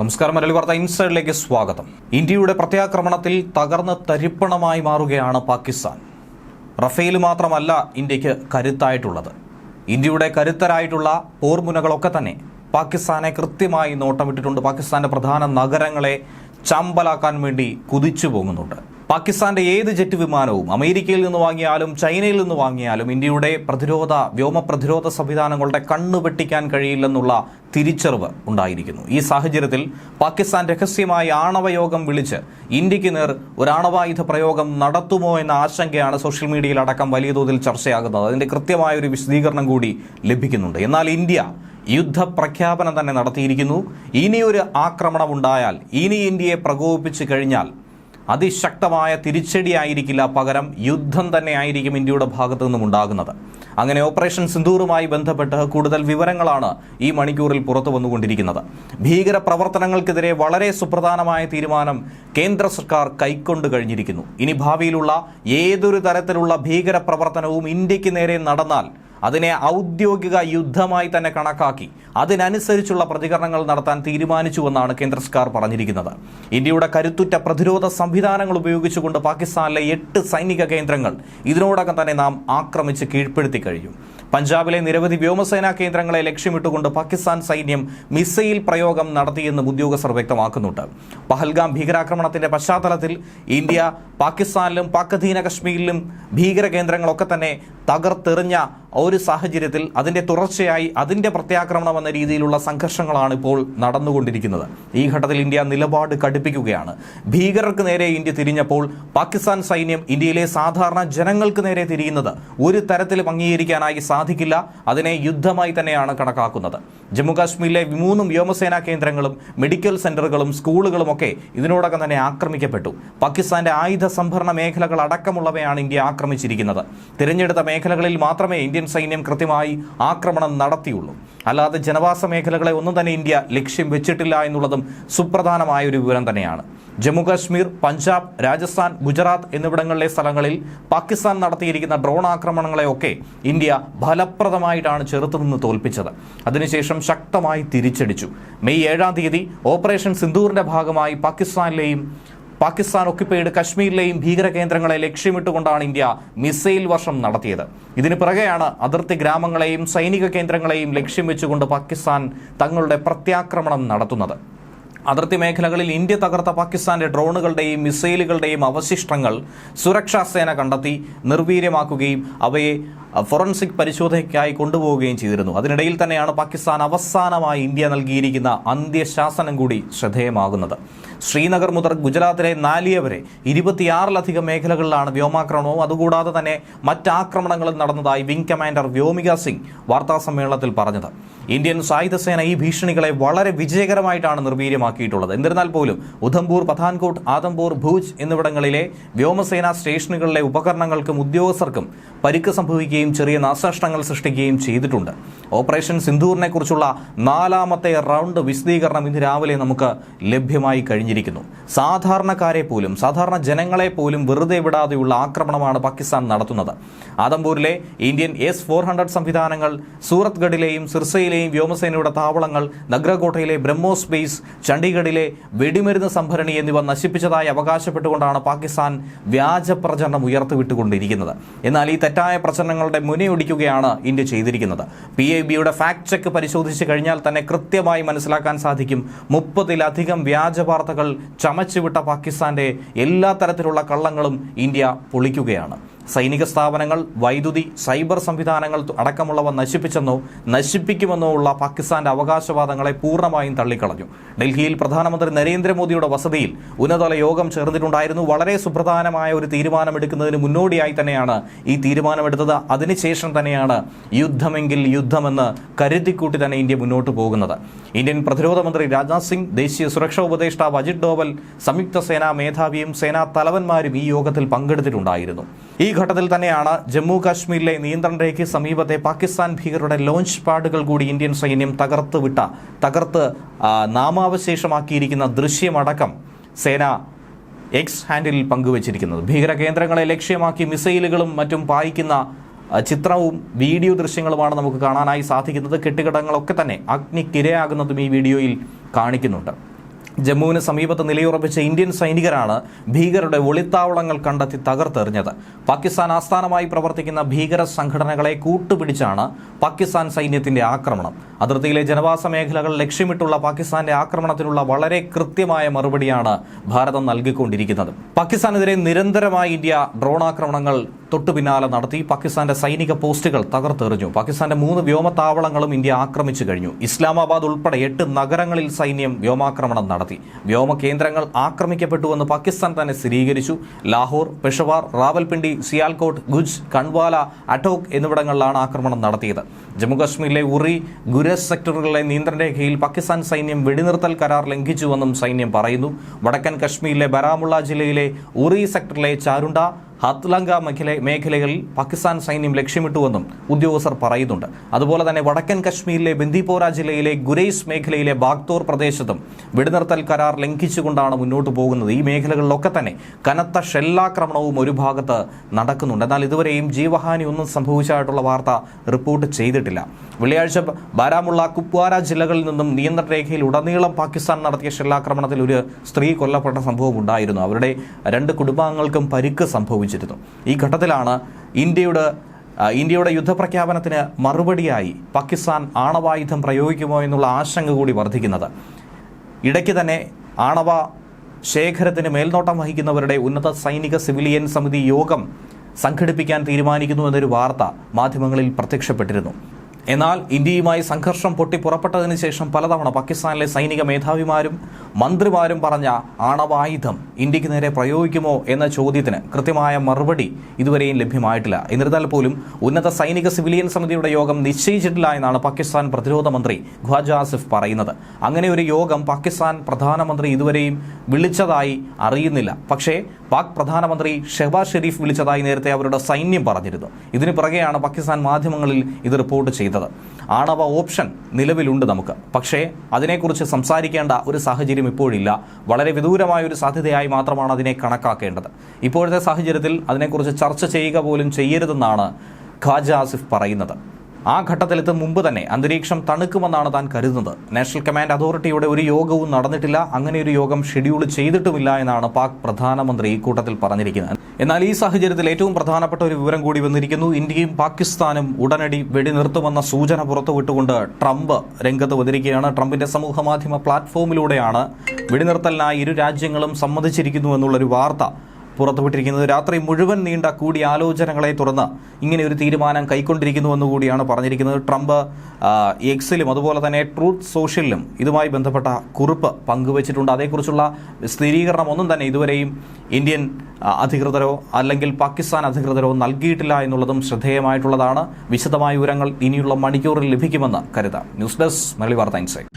നമസ്കാരം മലയാളി വാർത്ത ഇൻസൈഡിലേക്ക് സ്വാഗതം. ഇന്ത്യയുടെ പ്രത്യാക്രമണത്തിൽ തകർന്ന് തരിപ്പണമായി മാറുകയാണ് പാകിസ്ഥാൻ. റഫേൽ മാത്രമല്ല ഇന്ത്യയ്ക്ക് കരുത്തായിട്ടുള്ളത്. ഇന്ത്യയുടെ കരുത്തരായിട്ടുള്ള പോർമുനകളൊക്കെ തന്നെ പാകിസ്ഥാനെ കൃത്യമായി നോട്ടമിട്ടിട്ടുണ്ട്. പാകിസ്ഥാന്റെ പ്രധാന നഗരങ്ങളെ ചമ്പലാക്കാൻ വേണ്ടി കുതിച്ചു പോകുന്നുണ്ട് പാകിസ്ഥാന്റെ ഏത് ജെറ്റ് വിമാനവും അമേരിക്കയിൽ നിന്ന് വാങ്ങിയാലും ചൈനയിൽ നിന്ന് വാങ്ങിയാലും ഇന്ത്യയുടെ പ്രതിരോധ വ്യോമ പ്രതിരോധ സംവിധാനങ്ങളുടെ കണ്ണു വെട്ടിക്കാൻ കഴിയില്ലെന്നുള്ള തിരിച്ചറിവ് ഉണ്ടായിരിക്കുന്നു. ഈ സാഹചര്യത്തിൽ പാകിസ്ഥാൻ രഹസ്യമായി ആണവയോഗം വിളിച്ച് ഇന്ത്യയ്ക്ക് നേർ ഒരു ആണവായുധ പ്രയോഗം നടത്തുമോ എന്ന ആശങ്കയാണ് സോഷ്യൽ മീഡിയയിൽ അടക്കം വലിയ തോതിൽ ചർച്ചയാകുന്നത്. അതിന്റെ കൃത്യമായ ഒരു വിശദീകരണം കൂടി ലഭിക്കുന്നുണ്ട്. എന്നാൽ ഇന്ത്യ യുദ്ധപ്രഖ്യാപനം തന്നെ നടത്തിയിരിക്കുന്നു. ഇനിയൊരു ആക്രമണം ഉണ്ടായാൽ ഇനി ഇന്ത്യയെ പ്രകോപിപ്പിച്ചു കഴിഞ്ഞാൽ അതിശക്തമായ തിരിച്ചടിയായിരിക്കില്ല പകരം യുദ്ധം തന്നെ ആയിരിക്കും ഇന്ത്യയുടെ ഭാഗത്തു നിന്നും ഉണ്ടാകുന്നത്. അങ്ങനെ ഓപ്പറേഷൻ സിന്ദൂറുമായി ബന്ധപ്പെട്ട് കൂടുതൽ വിവരങ്ങളാണ് ഈ മണിക്കൂറിൽ പുറത്തു വന്നുകൊണ്ടിരിക്കുന്നത്. ഭീകര പ്രവർത്തനങ്ങൾക്കെതിരെ വളരെ സുപ്രധാനമായ തീരുമാനം കേന്ദ്ര സർക്കാർ കൈക്കൊണ്ടു കഴിഞ്ഞിരിക്കുന്നു. ഇനി ഭാവിയിലുള്ള ഏതൊരു തരത്തിലുള്ള ഭീകര പ്രവർത്തനവും ഇന്ത്യയ്ക്ക് നേരെ നടന്നാൽ അതിനെ ഔദ്യോഗിക യുദ്ധമായി തന്നെ കണക്കാക്കി. അതിനനുസരിച്ചുള്ള പ്രതികരണങ്ങൾ നടത്താൻ തീരുമാനിച്ചുവെന്നാണ് കേന്ദ്ര സർക്കാർ പറഞ്ഞിരിക്കുന്നത്. ഇന്ത്യയുടെ കരുത്തുറ്റ പ്രതിരോധ സംവിധാനങ്ങൾ ഉപയോഗിച്ചുകൊണ്ട് പാകിസ്ഥാനിലെ എട്ട് സൈനിക കേന്ദ്രങ്ങൾ ഇതിനോടകം തന്നെ നാം ആക്രമിച്ച് കീഴ്പ്പെടുത്തി കഴിഞ്ഞു. പഞ്ചാബിലെ നിരവധി വ്യോമസേനാ കേന്ദ്രങ്ങളെ ലക്ഷ്യമിട്ടുകൊണ്ട് പാകിസ്ഥാൻ സൈന്യം മിസൈൽ പ്രയോഗം നടത്തിയെന്നും ഉദ്യോഗസ്ഥർ വ്യക്തമാക്കുന്നുണ്ട്. പഹൽഗാം ഭീകരാക്രമണത്തിന്റെ പശ്ചാത്തലത്തിൽ ഇന്ത്യ പാകിസ്ഥാനിലും പാക് അധീന കശ്മീരിലും ഭീകര കേന്ദ്രങ്ങളൊക്കെ തന്നെ തകർത്തെറിഞ്ഞ ഒരു സാഹചര്യത്തിൽ അതിന്റെ തുടർച്ചയായി അതിന്റെ പ്രത്യാക്രമണം എന്ന രീതിയിലുള്ള സംഘർഷങ്ങളാണ് ഇപ്പോൾ നടന്നുകൊണ്ടിരിക്കുന്നത്. ഈ ഘട്ടത്തിൽ ഇന്ത്യ നിലപാട് കടുപ്പിക്കുകയാണ്. ഭീകരർക്ക് നേരെ ഇന്ത്യ തിരിഞ്ഞപ്പോൾ പാകിസ്ഥാൻ സൈന്യം ഇന്ത്യയിലെ സാധാരണ ജനങ്ങൾക്ക് നേരെ തിരിയുന്നത് ഒരു തരത്തിലും അംഗീകരിക്കാനായി സാധിക്കില്ല. അതിനെ യുദ്ധമായി തന്നെയാണ് കണക്കാക്കുന്നത്. ജമ്മുകാശ്മീരിലെ മൂന്നും വ്യോമസേനാ കേന്ദ്രങ്ങളും മെഡിക്കൽ സെന്ററുകളും സ്കൂളുകളും ഒക്കെ ഇതിനോടകം തന്നെ ആക്രമിക്കപ്പെട്ടു. പാകിസ്ഥാന്റെ ആയുധ സംഭരണ മേഖലകൾ അടക്കമുള്ളവയാണ് ഇന്ത്യ ആക്രമിച്ചിരിക്കുന്നത്. തിരഞ്ഞെടുത്ത മേഖലകളിൽ മാത്രമേ ഇന്ത്യൻ സൈന്യം കൃത്യമായി ആക്രമണം നടത്തിയുള്ളൂ. അല്ലാതെ ജനവാസ മേഖലകളെ ഒന്നും തന്നെ ഇന്ത്യ ലക്ഷ്യം വെച്ചിട്ടില്ല എന്നുള്ളതും സുപ്രധാനമായ ഒരു വിവരം തന്നെയാണ്. ജമ്മു കാശ്മീർ പഞ്ചാബ് രാജസ്ഥാൻ ഗുജറാത്ത് എന്നിവിടങ്ങളിലെ സ്ഥലങ്ങളിൽ പാകിസ്ഥാൻ നടത്തിയിരിക്കുന്ന ഡ്രോൺ ആക്രമണങ്ങളെയൊക്കെ ഇന്ത്യ ഫലപ്രദമായിട്ടാണ് ചെറുത്തുനിന്ന് തോൽപ്പിച്ചത്. അതിനുശേഷം ശക്തമായി തിരിച്ചടിച്ചു. മെയ് ഏഴാം തീയതി ഓപ്പറേഷൻ സിന്ദൂറിന്റെ ഭാഗമായി പാകിസ്ഥാനിലെയും പാകിസ്ഥാൻ ഒക്യുപ്പൈഡ് കശ്മീരിലെയും ഭീകര കേന്ദ്രങ്ങളെ ലക്ഷ്യമിട്ടുകൊണ്ടാണ് ഇന്ത്യ മിസൈൽ വർഷം നടത്തിയത്. ഇതിന് പിറകെയാണ് അതിർത്തി ഗ്രാമങ്ങളെയും സൈനിക കേന്ദ്രങ്ങളെയും ലക്ഷ്യം വെച്ചുകൊണ്ട് പാകിസ്ഥാൻ തങ്ങളുടെ പ്രത്യാക്രമണം നടത്തുന്നത്. അതിർത്തി മേഖലകളിൽ ഇന്ത്യ തകർത്ത പാകിസ്ഥാന്റെ ഡ്രോണുകളുടെയും മിസൈലുകളുടെയും അവശിഷ്ടങ്ങൾ സുരക്ഷാ സേന കണ്ടെത്തി നിർവീര്യമാക്കുകയും അവയെ ഫോറൻസിക് പരിശോധനയ്ക്കായി കൊണ്ടുപോവുകയും ചെയ്തിരുന്നു. അതിനിടയിൽ തന്നെയാണ് പാകിസ്ഥാൻ അവസാനമായി ഇന്ത്യ നൽകിയിരിക്കുന്ന അന്ത്യശാസനം കൂടി ശ്രദ്ധേയമാകുന്നത്. ശ്രീനഗർ മുതൽ ഗുജറാത്തിലെ നാലിയ വരെ ഇരുപത്തിയാറിലധികം മേഖലകളിലാണ് വ്യോമാക്രമണവും. അതുകൂടാതെ തന്നെ മറ്റാക്രമണങ്ങളും നടന്നതായി വിംഗ് കമാൻഡർ വ്യോമിക സിംഗ് വാർത്താ സമ്മേളനത്തിൽ പറഞ്ഞത്. ഇന്ത്യൻ സായുധ സേന ഈ ഭീഷണികളെ വളരെ വിജയകരമായിട്ടാണ് നിർവീര്യമാക്കിയിട്ടുള്ളത്. എന്നിരുന്നാൽ പോലും ഉധംപൂർ പഥാൻകോട്ട് ആദംപൂർ ഭൂജ് എന്നിവിടങ്ങളിലെ വ്യോമസേനാ സ്റ്റേഷനുകളിലെ ഉപകരണങ്ങൾക്കും ഉദ്യോഗസ്ഥർക്കും പരിക്ക് സംഭവിക്കുകയും ചെറിയ നാശനഷ്ടങ്ങൾ സൃഷ്ടിക്കുകയും ചെയ്തിട്ടുണ്ട്. ഓപ്പറേഷൻ സിന്ധൂറിനെ കുറിച്ചുള്ള നാലാമത്തെ റൗണ്ട് വിശദീകരണം ഇന്ന് രാവിലെ നമുക്ക് ലഭ്യമായി കഴിഞ്ഞിരിക്കുന്നു. സാധാരണക്കാരെ പോലും സാധാരണ ജനങ്ങളെ പോലും വെറുതെ വിടാതെയുള്ള ആക്രമണമാണ് പാകിസ്ഥാൻ നടത്തുന്നത്. ആദംപൂരിലെ ഇന്ത്യൻ എസ് ഫോർ ഹൺഡ്രഡ് സംവിധാനങ്ങൾ സൂറത്ഗഡിലെയും സിർസയിലെയും വ്യോമസേനയുടെ താവളങ്ങൾ നഗ്രകോട്ടയിലെ ബ്രഹ്മോസ് സ്പേസ് ചണ്ഡീഗഡിലെ വെടിമരുന്ന് സംഭരണി എന്നിവ നശിപ്പിച്ചതായി അവകാശപ്പെട്ടുകൊണ്ടാണ് പാകിസ്ഥാൻ വ്യാജ പ്രചരണം ഉയർത്തിവിട്ടുകൊണ്ടിരിക്കുന്നത്. എന്നാൽ ഈ തെറ്റായ പ്രചരണങ്ങളുടെ മുനയൊടിക്കുകയാണ് ഇന്ത്യ ചെയ്തിരിക്കുന്നത്. പി ഐ ബിയുടെ ഫാക്ട് ചെക്ക് പരിശോധിച്ച് കഴിഞ്ഞാൽ തന്നെ കൃത്യമായി മനസ്സിലാക്കാൻ സാധിക്കും. മുപ്പതിലധികം വ്യാജ വാർത്തകൾ ചമച്ചുവിട്ട പാകിസ്ഥാന്റെ എല്ലാ തരത്തിലുള്ള കള്ളങ്ങളും ഇന്ത്യ പൊളിക്കുകയാണ്. സൈനിക സ്ഥാപനങ്ങൾ വൈദ്യുതി സൈബർ സംവിധാനങ്ങൾ അടക്കമുള്ളവ നശിപ്പിച്ചെന്നോ നശിപ്പിക്കുമെന്നോ ഉള്ള പാകിസ്ഥാന്റെ അവകാശവാദങ്ങളെ പൂർണമായും തള്ളിക്കളഞ്ഞു. ഡൽഹിയിൽ പ്രധാനമന്ത്രി നരേന്ദ്രമോദിയുടെ വസതിയിൽ ഉന്നതതല യോഗം ചേർന്നിട്ടുണ്ടായിരുന്നു. വളരെ സുപ്രധാനമായ ഒരു തീരുമാനമെടുക്കുന്നതിന് മുന്നോടിയായി തന്നെയാണ് ഈ തീരുമാനമെടുത്തത്. അതിനുശേഷം തന്നെയാണ് യുദ്ധമെങ്കിൽ യുദ്ധമെന്ന് കരുതിക്കൂട്ടി തന്നെ ഇന്ത്യ മുന്നോട്ട് പോകുന്നത്. ഇന്ത്യൻ പ്രതിരോധ മന്ത്രി രാജ്നാഥ് സിംഗ് ദേശീയ സുരക്ഷാ ഉപദേഷ്ടാവ് അജിത് ഡോവൽ സംയുക്ത സേനാ മേധാവിയും സേനാ തലവന്മാരും ഈ യോഗത്തിൽ പങ്കെടുത്തിട്ടുണ്ടായിരുന്നു. ഈ ഘട്ടത്തിൽ തന്നെയാണ് ജമ്മു കാശ്മീരിലെ നിയന്ത്രണ രേഖയ്ക്ക് സമീപത്തെ പാകിസ്ഥാൻ ഭീകരരുടെ ലോഞ്ച് പാഡുകൾ കൂടി ഇന്ത്യൻ സൈന്യം തകർത്ത് വിട്ട തകർത്ത് നാമാവശേഷമാക്കിയിരിക്കുന്ന ദൃശ്യമടക്കം സേന എക്സ് ഹാൻഡിലിൽ പങ്കുവച്ചിരിക്കുന്നത്. ഭീകര കേന്ദ്രങ്ങളെ ലക്ഷ്യമാക്കി മിസൈലുകളും മറ്റും പായിക്കുന്ന ചിത്രവും വീഡിയോ ദൃശ്യങ്ങളുമാണ് നമുക്ക് കാണാനായി സാധിക്കുന്നത്. കെട്ടിടങ്ങളൊക്കെ തന്നെ അഗ്നിക്കിരയാകുന്നതും ഈ വീഡിയോയിൽ കാണിക്കുന്നുണ്ട്. ജമ്മുവിന് സമീപത്ത് നിലയുറപ്പിച്ച ഇന്ത്യൻ സൈനികരാണ് ഭീകരരുടെ ഒളിത്താവളങ്ങൾ കണ്ടെത്തി തകർത്തെറിഞ്ഞത്. പാകിസ്ഥാൻ ആസ്ഥാനമായി പ്രവർത്തിക്കുന്ന ഭീകര സംഘടനകളെ കൂട്ടുപിടിച്ചാണ് പാകിസ്ഥാൻ സൈന്യത്തിന്റെ ആക്രമണം. അതിർത്തിയിലെ ജനവാസ മേഖലകൾ ലക്ഷ്യമിട്ടുള്ള പാകിസ്ഥാന്റെ ആക്രമണത്തിനുള്ള വളരെ കൃത്യമായ മറുപടിയാണ് ഭാരതം നൽകിക്കൊണ്ടിരിക്കുന്നത്. പാകിസ്ഥാനെതിരെ നിരന്തരമായി ഇന്ത്യ ഡ്രോൺ ആക്രമണങ്ങൾ തൊട്ടു പിന്നാലെ നടത്തി പാകിസ്ഥാന്റെ സൈനിക പോസ്റ്റുകൾ തകർത്തെറിഞ്ഞു. പാകിസ്ഥാന്റെ മൂന്ന് വ്യോമത്താവളങ്ങളും ഇന്ത്യ ആക്രമിച്ചു കഴിഞ്ഞു. ഇസ്ലാമാബാദ് ഉൾപ്പെടെ എട്ട് നഗരങ്ങളിൽ സൈന്യം വ്യോമാക്രമണം നടത്തി. വ്യോമ കേന്ദ്രങ്ങൾ ആക്രമിക്കപ്പെട്ടുവെന്ന് പാകിസ്ഥാൻ തന്നെ സ്ഥിരീകരിച്ചു. ലാഹോർ പെഷവാർ റാവൽപിണ്ടി സിയാൽകോട്ട് ഗുജ് കൺവാല അട്ടോക് എന്നിവിടങ്ങളിലാണ് ആക്രമണം നടത്തിയത്. ജമ്മുകാശ്മീരിലെ ഉറി ഗുരസ് സെക്ടറുകളിലെ നിയന്ത്രണരേഖയിൽ പാകിസ്ഥാൻ സൈന്യം വെടിനിർത്തൽ കരാർ ലംഘിച്ചുവെന്നും സൈന്യം പറയുന്നു. വടക്കൻ കശ്മീരിലെ ബരാമുള്ള ജില്ലയിലെ ഉറി സെക്ടറിലെ ചാരുണ്ട ഹത്ലങ്ക മേഖല മേഖലകളിൽ പാകിസ്ഥാൻ സൈന്യം ലക്ഷ്യമിട്ടുവെന്നും ഉദ്യോഗസ്ഥർ പറയുന്നുണ്ട്. അതുപോലെ തന്നെ വടക്കൻ കശ്മീരിലെ ബന്ദിപ്പോര ജില്ലയിലെ ഗുരൈസ് മേഖലയിലെ ബാഗ്തോർ പ്രദേശത്തും വെടിനിർത്തൽ കരാർ ലംഘിച്ചുകൊണ്ടാണ് മുന്നോട്ട് പോകുന്നത്. ഈ മേഖലകളിലൊക്കെ തന്നെ കനത്ത ഷെല്ലാക്രമണവും ഒരു ഭാഗത്ത് നടക്കുന്നുണ്ട്. എന്നാൽ ഇതുവരെയും ജീവഹാനി ഒന്നും സംഭവിച്ചതായിട്ടുള്ള വാർത്ത റിപ്പോർട്ട് ചെയ്തിട്ടില്ല. വെള്ളിയാഴ്ച ബാരാമുള്ള കുപ്വാര ജില്ലകളിൽ നിന്നും നിയന്ത്രണ രേഖയിൽ ഉടനീളം പാകിസ്ഥാൻ നടത്തിയ ഷെല്ലാക്രമണത്തിൽ ഒരു സ്ത്രീ കൊല്ലപ്പെട്ട സംഭവം ഉണ്ടായിരുന്നു. അവരുടെ രണ്ട് കുടുംബാംഗങ്ങൾക്കും പരിക്ക് സംഭവിച്ചിരുന്നു ഈ ഘട്ടത്തിലാണ് ഇന്ത്യയുടെ ഇന്ത്യയുടെ യുദ്ധപ്രഖ്യാപനത്തിന് മറുപടിയായി പാകിസ്ഥാൻ ആണവായുധം പ്രയോഗിക്കുമോ എന്നുള്ള ആശങ്ക കൂടി വർദ്ധിക്കുന്നത്. ഇടയ്ക്ക് തന്നെ ആണവ ശേഖരത്തിന് മേൽനോട്ടം വഹിക്കുന്നവരുടെ ഉന്നത സൈനിക സിവിലിയൻ സമിതി യോഗം സംഘടിപ്പിക്കാൻ തീരുമാനിക്കുന്നു എന്നൊരു വാർത്ത മാധ്യമങ്ങളിൽ പ്രത്യക്ഷപ്പെട്ടിരുന്നു. എന്നാൽ ഇന്ത്യയുമായി സംഘർഷം പൊട്ടി പുറപ്പെട്ടതിന് ശേഷം പലതവണ പാകിസ്ഥാനിലെ സൈനിക മേധാവിമാരും മന്ത്രിമാരും പറഞ്ഞ ആണവായുധം ഇന്ത്യയ്ക്ക് നേരെ പ്രയോഗിക്കുമോ എന്ന ചോദ്യത്തിന് കൃത്യമായ മറുപടി ഇതുവരെയും ലഭ്യമായിട്ടില്ല. എന്നിരുന്നാൽ പോലും ഉന്നത സൈനിക സിവിലിയൻ സമിതിയുടെ യോഗം നിശ്ചയിച്ചിട്ടില്ല എന്നാണ് പാകിസ്ഥാൻ പ്രതിരോധ മന്ത്രി ഖ്വാജ ആസിഫ് പറയുന്നത്. അങ്ങനെ ഒരു യോഗം പാകിസ്ഥാൻ പ്രധാനമന്ത്രി ഇതുവരെയും വിളിച്ചതായി അറിയുന്നില്ല. പക്ഷേ പാക് പ്രധാനമന്ത്രി ഷെഹബാസ് ഷെരീഫ് വിളിച്ചതായി നേരത്തെ അവരുടെ സൈന്യം പറഞ്ഞിരുന്നു. ഇതിനു പിറകെയാണ് പാകിസ്ഥാൻ മാധ്യമങ്ങളിൽ ഇത് റിപ്പോർട്ട് ചെയ്തത്. ആണവ ഓപ്ഷൻ നിലവിലുണ്ട് നമുക്ക്. പക്ഷേ അതിനെക്കുറിച്ച് സംസാരിക്കേണ്ട ഒരു സാഹചര്യം ഇപ്പോഴില്ല. വളരെ വിദൂരമായ ഒരു സാധ്യതയായി മാത്രമാണ് അതിനെ കണക്കാക്കേണ്ടത്. ഇപ്പോഴത്തെ സാഹചര്യത്തിൽ അതിനെക്കുറിച്ച് ചർച്ച ചെയ്യുക പോലും ചെയ്യരുതെന്നാണ് ഖാജ ആസിഫ് പറയുന്നത്. ആ ഘട്ടത്തിലെത്തും മുമ്പ് തന്നെ അന്തരീക്ഷം തണുക്കുമെന്നാണ് താൻ കരുതുന്നത്. നാഷണൽ കമാൻഡ് അതോറിറ്റിയുടെ ഒരു യോഗവും നടന്നിട്ടില്ല. അങ്ങനെ ഒരു യോഗം ഷെഡ്യൂൾ ചെയ്തിട്ടുമില്ല എന്നാണ് പാക് പ്രധാനമന്ത്രി കൂട്ടത്തിൽ പറഞ്ഞിരിക്കുന്നത്. എന്നാൽ ഈ സാഹചര്യത്തിൽ ഏറ്റവും പ്രധാനപ്പെട്ട ഒരു വിവരം കൂടി വന്നിരിക്കുന്നു. ഇന്ത്യയും പാകിസ്ഥാനും ഉടനടി വെടിനിർത്തുമെന്ന സൂചന പുറത്തുവിട്ടുകൊണ്ട് ട്രംപ് രംഗത്ത് വന്നിരിക്കുകയാണ്. ട്രംപിന്റെ സമൂഹമാധ്യമ പ്ലാറ്റ്ഫോമിലൂടെയാണ് വെടിനിർത്തലിനായി ഇരു രാജ്യങ്ങളും സമ്മതിച്ചിരിക്കുന്നു എന്നുള്ളൊരു വാർത്ത പുറത്തുവിട്ടിരിക്കുന്നത്. രാത്രി മുഴുവൻ നീണ്ട കൂടിയാലോചനകളെ തുടർന്ന് ഇങ്ങനെ ഒരു തീരുമാനം കൈക്കൊണ്ടിരിക്കുന്നുവെന്ന് കൂടിയാണ് പറഞ്ഞിരിക്കുന്നത്. ട്രംപ് എക്സിലും അതുപോലെ തന്നെ ട്രൂത്ത് സോഷ്യലിലും ഇതുമായി ബന്ധപ്പെട്ട കുറിപ്പ് പങ്കുവച്ചിട്ടുണ്ട്. അതേക്കുറിച്ചുള്ള സ്ഥിരീകരണം ഒന്നും തന്നെ ഇതുവരെയും ഇന്ത്യൻ അധികൃതരോ അല്ലെങ്കിൽ പാകിസ്ഥാൻ അധികൃതരോ നൽകിയിട്ടില്ല എന്നുള്ളതും ശ്രദ്ധേയമായിട്ടുള്ളതാണ്. വിശദമായ വിവരങ്ങൾ ഇനിയുള്ള മണിക്കൂറിൽ ലഭിക്കുമെന്ന് കരുതാം. ന്യൂസ് ഡെസ്ക് മലയാളി വാർത്ത ഇൻസൈറ്റ്.